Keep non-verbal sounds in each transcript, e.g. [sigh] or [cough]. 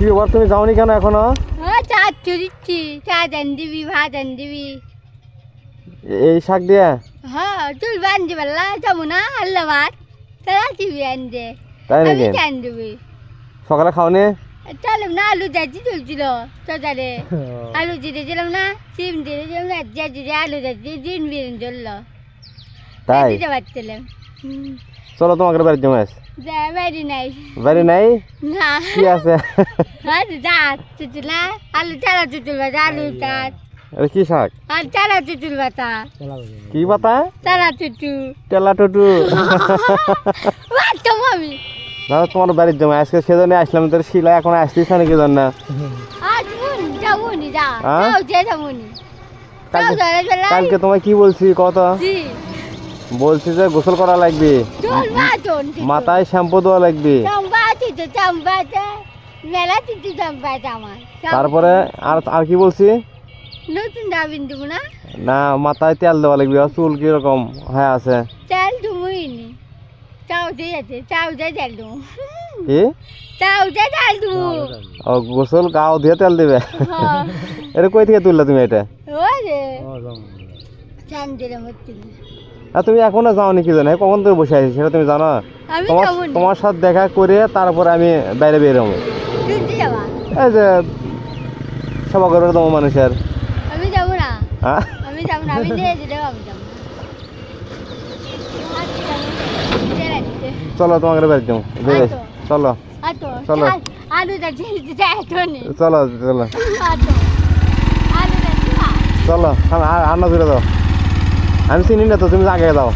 কি ব্যাপার তুমি যাওনি কেন এখনও? হ্যাঁ চা চুরিচ্ছি চা দেন দিবি ভাত দেন দিবি। এই শাক দিয়ে? হ্যাঁ চুল বান দিবে লা যাব না আল্লাহ ভাত। তারা দিবি আন দে তাই নাকি? চান দিবি। সকালে খাওনি? চলো না আলু যাচ্ছি চলছিল চলে [laughs] আলু দিতেছিলাম না সিম দিতেছিলাম না যাচ্ছি যে আলু যাচ্ছি দিন বিরিন চলল। তাই? দিতে পারছিলাম। চলো তোমাকে বাড়ি জমা আছে বাড়ি নাই। বাড়ি নাই? না। কি আছে? আলু চারা চুচুল বাতা আলু চাট এটা কি শাক? আর চারা চুচুল বাতা কি পাতা? চারা চুচু। টেলা টুটু। [laughs] বাচ্চা মামি দাদা তোমার বাড়ির জমা আজকে সেজন্য আসলাম। তোর শিলা এখন আসতিস না। নাকি জন্য হ্যাঁ? কালকে চলে তোমায় কি বলছি কত বলছি যে গোসল করা লাগবে। মাথায় শ্যাম্পু দেওয়া লাগবে। তারপরে আর আর কি বলছি? নতুন দাবিন দেবো না? না মাথায় তেল দেওয়া লাগবে চুল কীরকম হয়ে আছে? চাল দুমুইনি চাও দিয়ে আছে চাও দিয়ে চাল দুমু কি? চাও দিয়ে চাল দুমু ও গোসল গাও দিয়ে তেল দিবে? হ্যাঁ। এটা কই থেকে তুললে তুমি এটা? ওরে। আর তুমি এখনও যাওনি কি জানো? কখন তুমি বসে আছি সেটা তুমি জানো? তোমার তোমার সাথে দেখা করে তারপরে আমি বাইরে তুই যাবা? এই যে সভা করবে তোমার মানুষের। আমি যাব না। আমি যাব আমি। চলো তোমাকে যাব আচ্ছা। চলো। চলো। চাল, চলো। চলো দিবা? আমি আর দাও। আমি চিনি না তো তুমি আগে যাও।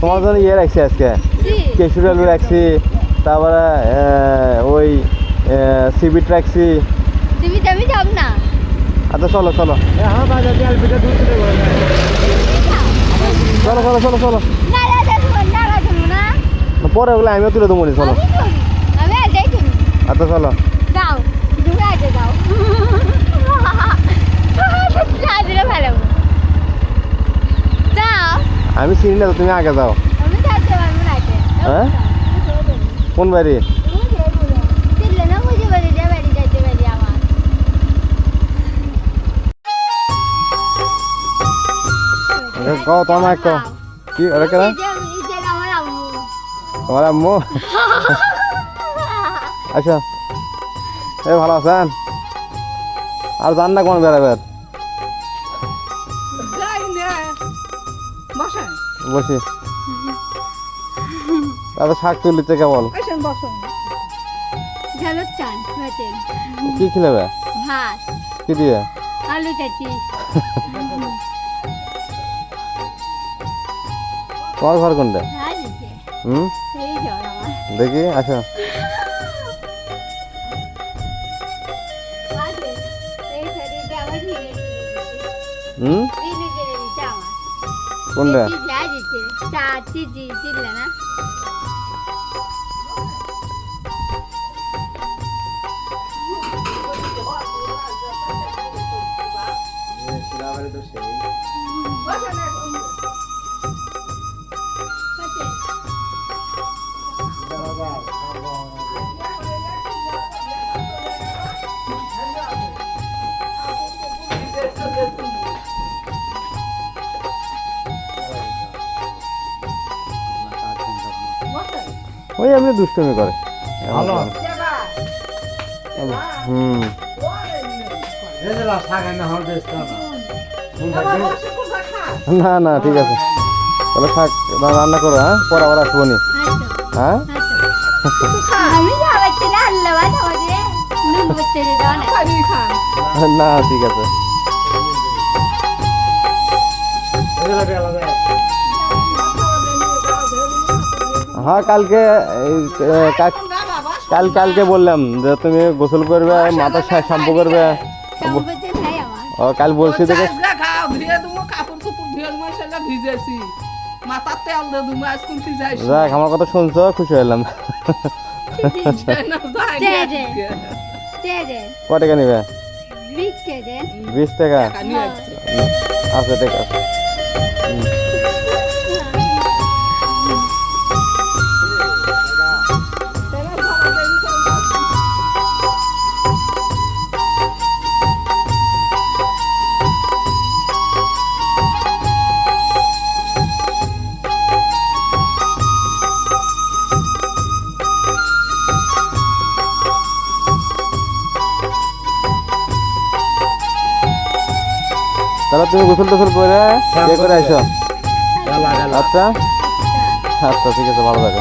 তোমার জন্য ইয়ে রাখছি আজকে। কেশুর আলু রাখছি তারপরে ওই সিবিট রাখছি। তো আমি যাব না। আচ্ছা চলো চলো। চলো চলো চলো চলো নাড়া দেবো, নাড়া দেবো না। পরে ওগুলো আমিও তুলে দেবো চলো। আচ্ছা চলো। যাও, যাও। আমি চিনি না তুমি আগে যাও। হ্যাঁ? কোন বাড়ি। কও তোমার কও। কি ওরা কেন? তোমার আম্মু [laughs] আচ্ছা। এই ভালো আছেন? আর জান না কোন বেড়াবেন বসি। তাতে শাক তুলিতে কেবল আসেন বসেন। ঝালক চান কি খিলেবে? কি দিয়ে? আলু চাচি তোমার ঘর কোনটা? হুম? দেখি আচ্ছা ঝিলে দিছে। হুম। কোনটা এই ওই এমনি দুষ্টুমি করে। ভালো। হুম। না না। ঠিক আছে। তাহলে থাক রান্না করো হ্যাঁ? পরে আবার আসব নি। আচ্ছা, হ্যাঁ আচ্ছা। না। ঠিক আছে। হ্যাঁ কালকে কাল কালকে বললাম যে তুমি গোসল করবে মাথা শ্যাম্পু করবে। ও কাল বলছি দেখে যাইস যাক আমার কথা শুনছো খুশি হলাম কয় টাকা নিবে? বিশ টাকা আসছে। আচ্ছা ঠিক আছে। তাহলে তুমি গোসল টোসল করে ইয়ে করে আইসো। আচ্ছা আচ্ছা? আচ্ছা ঠিক আছে ভালো থাকো।